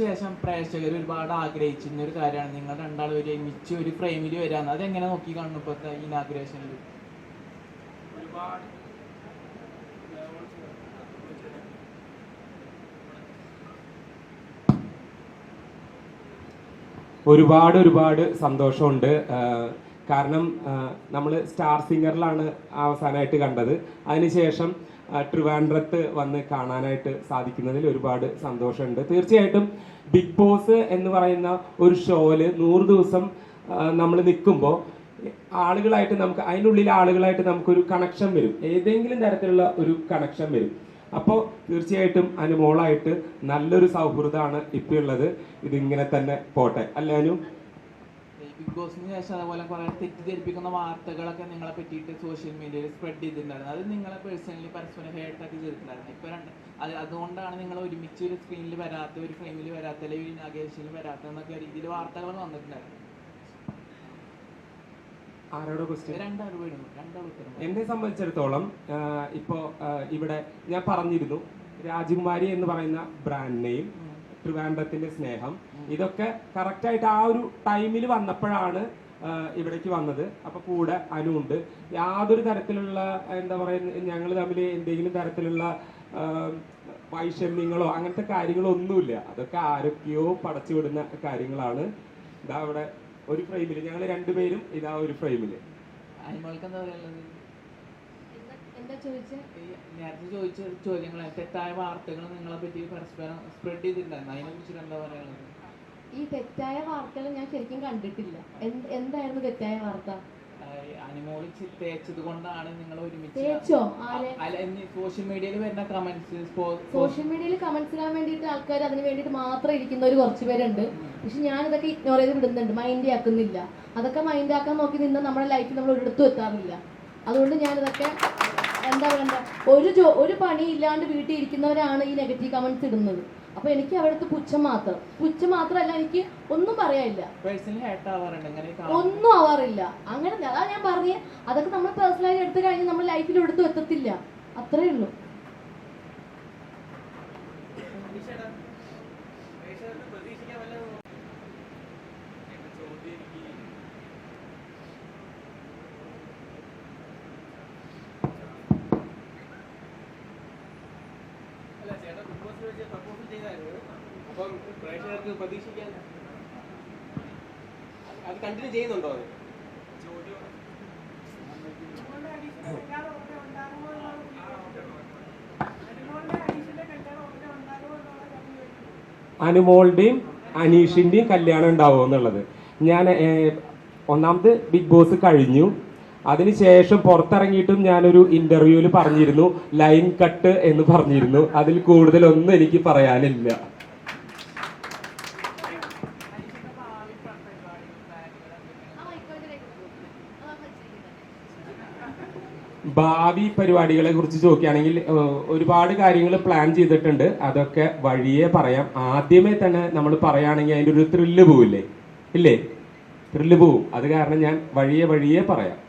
ശേഷം പ്രേക്ഷകർ ഒരുപാട് ആഗ്രഹിച്ചിരുന്ന ഒരു കാര്യമാണ്. നിങ്ങൾ രണ്ടാൾ ഒരുമിച്ച് ഒരു ഫ്രെയിമിൽ വരാന്ന്. അതെങ്ങനെ നോക്കി കാണുന്നു ഇപ്പോഴത്തെ ഇനാഗ്രേഷനിൽ ഒരുപാട് ഒരുപാട് ഒരുപാട് സന്തോഷമുണ്ട്. കാരണം നമ്മൾ സ്റ്റാർ സിംഗറിലാണ് അവസാനമായിട്ട് കണ്ടത്. അതിനുശേഷം ട്രിവാൻഡ്രത്ത് വന്ന് കാണാനായിട്ട് സാധിക്കുന്നതിൽ ഒരുപാട് സന്തോഷമുണ്ട്. തീർച്ചയായിട്ടും ബിഗ് ബോസ് എന്ന് പറയുന്ന ഒരു ഷോയിൽ നൂറ് ദിവസം നമ്മൾ നിൽക്കുമ്പോൾ ആളുകളായിട്ട് നമുക്ക് അതിനുള്ളിലെ ആളുകളായിട്ട് നമുക്കൊരു കണക്ഷൻ വരും. ഏതെങ്കിലും തരത്തിലുള്ള ഒരു കണക്ഷൻ വരും. അപ്പോൾ തീർച്ചയായിട്ടും അനുമോളായിട്ട് നല്ലൊരു സൗഹൃദമാണ് ഇപ്പോൾ ഉള്ളത്. ഇതിങ്ങനെ തന്നെ പോട്ടെ. അല്ലേ അനു ബിഗ് ബോസിന് ശേഷം അതുപോലെ കുറെ തെറ്റിദ്ധരിപ്പിക്കുന്ന വാർത്തകളൊക്കെ നിങ്ങളെ പറ്റിയിട്ട് സോഷ്യൽ മീഡിയയിൽ സ്പ്രെഡ് ചെയ്തിട്ടുണ്ടായിരുന്നു. അത് നിങ്ങളെ പേഴ്സണലി പരസ്പരം ഹേർട്ടൊക്കെ ചെയ്തിട്ടുണ്ടായിരുന്നു ഇപ്പൊ രണ്ട് അത് അതുകൊണ്ടാണ് നിങ്ങൾ ഒരുമിച്ച് ഒരു സ്ക്രീനിൽ വരാത്ത ഒരു ഫ്രെയിമിൽ വരാത്ത അല്ലെങ്കിൽ ഒരു ഇനാഗ്രേഷനിൽ വരാത്ത എന്നൊക്കെ രീതിയിൽ വാർത്തകൾ വന്നിട്ടുണ്ടായിരുന്നു. ആരോടോ ക്വസ്റ്റ്യൻ. എന്നെ സംബന്ധിച്ചിടത്തോളം ഇപ്പോ ഇവിടെ ഞാൻ പറഞ്ഞിരുന്നു. രാജകുമാരി എന്ന് പറയുന്ന ബ്രാൻഡ് നെയിം ഉം. ട്രിവാൻഡ്രത്തിന്റെ സ്നേഹം. ഇതൊക്കെ കറക്റ്റായിട്ട് ആ ഒരു ടൈമിൽ വന്നപ്പോഴാണ് ഇവിടേക്ക് വന്നത്. അപ്പൊ കൂടെ അനുണ്ട് യാതൊരു തരത്തിലുള്ള എന്താ പറയുക ഞങ്ങൾ തമ്മിൽ എന്തെങ്കിലും തരത്തിലുള്ള വൈഷമ്യങ്ങളോ അങ്ങനത്തെ കാര്യങ്ങളോ ഒന്നുമില്ല അതൊക്കെ ആരൊക്കെയോ പടച്ചു വിടുന്ന കാര്യങ്ങളാണ്. ഇതാ ഇവിടെ ഒരു ഫ്രെയിമിൽ ഞങ്ങൾ രണ്ടുപേരും ഇതാ ഒരു ഫ്രെയിമിൽ അനിമൾക്ക് എന്താ പറയാനുള്ളത് എന്താ- എന്താ ചോദിച്ചേ ഈ നേരത്തെ ചോദിച്ച ചോദ്യങ്ങൾ തെറ്റായ വാർത്തകൾ നിങ്ങളെ പറ്റി പരസ്പരം സ്പ്രെഡ് ചെയ്തിട്ടുണ്ടായിരുന്നു അതിനെ കുറിച്ചിട്ട് എന്താ പറയാനുള്ളത്? ഈ തെറ്റായ വാർത്തകൾ ഞാൻ ശരിക്കും കണ്ടിട്ടില്ല. എന്ത് എന്തായിരുന്നു തെറ്റായ വാർത്ത? അനിമോൾ തേച്ചത് കൊണ്ടാണ് നിങ്ങൾ ഒരുമിച്ച് സോഷ്യൽ മീഡിയയിൽ വരുന്ന കമന്റ്സ് സോഷ്യൽ മീഡിയയിൽ കമന്റ്സ് ഇടാൻ വേണ്ടിയിട്ട് ആൾക്കാർ അതിന് വേണ്ടിയിട്ട് മാത്രം ഇരിക്കുന്ന ഒരു കുറച്ച് പേരുണ്ട്. പക്ഷെ ഞാൻ ഇതൊക്കെ ഇഗ്നോർ ചെയ്ത് വിടുന്നുണ്ട്. മൈൻഡ് ആക്കുന്നില്ല. അതൊക്കെ മൈൻഡ് ആക്കാൻ നോക്കി നിന്ന് നമ്മുടെ ലൈഫിൽ നമ്മൾ ഒരിടത്തും എത്താറില്ല. അതുകൊണ്ട് ഞാൻ ഇതൊക്കെ എന്താ പറയണ്ട? ഒരു ജോ ഒരു പണി ഇല്ലാണ്ട് വീട്ടിൽ ഇരിക്കുന്നവരാണ് ഈ നെഗറ്റീവ് കമന്റ്സ് ഇടുന്നത്. അപ്പൊ എനിക്ക് അവിടുത്തെ പുച്ഛം മാത്രം. പുച്ഛം മാത്രമല്ല എനിക്ക് ഒന്നും പറയാനില്ല. ഒന്നും ആവാറില്ല. അങ്ങനെ അതാ ഞാൻ പറഞ്ഞ. അതൊക്കെ നമ്മൾ പേഴ്സണലായി എടുത്തു കഴിഞ്ഞാൽ നമ്മൾ ലൈഫിൽ എടുത്തു എത്തത്തില്ല. അത്രേ ഉള്ളൂ. വെച്ച് അത് കണ്ടിന്യൂ ചെയ്യുന്നുണ്ടോ അനുമോളുടെയും അനീഷിന്റെയും കല്യാണം ഉണ്ടാവുമെന്നുള്ളത്. ഞാൻ ഒന്നാമത് ബിഗ് ബോസ് കഴിഞ്ഞു. അതിനുശേഷം പുറത്തിറങ്ങിയിട്ടും ഞാനൊരു ഇന്റർവ്യൂവിൽ പറഞ്ഞിരുന്നു ലൈൻ കട്ട് എന്ന് പറഞ്ഞിരുന്നു. അതിൽ കൂടുതലൊന്നും എനിക്ക് പറയാനില്ല. ഭാവി പരിപാടികളെ കുറിച്ച് ചോദിക്കുകയാണെങ്കിൽ ഒരുപാട് കാര്യങ്ങൾ പ്ലാൻ ചെയ്തിട്ടുണ്ട്. അതൊക്കെ വഴിയെ പറയാം. ആദ്യമേ തന്നെ നമ്മൾ പറയുകയാണെങ്കിൽ അതിന്റെ ഒരു ത്രില്ല് പോവില്ലേ? ഇല്ലേ? ത്രില്ല് പോവും. അത് കാരണം ഞാൻ വഴിയെ വഴിയെ പറയാം.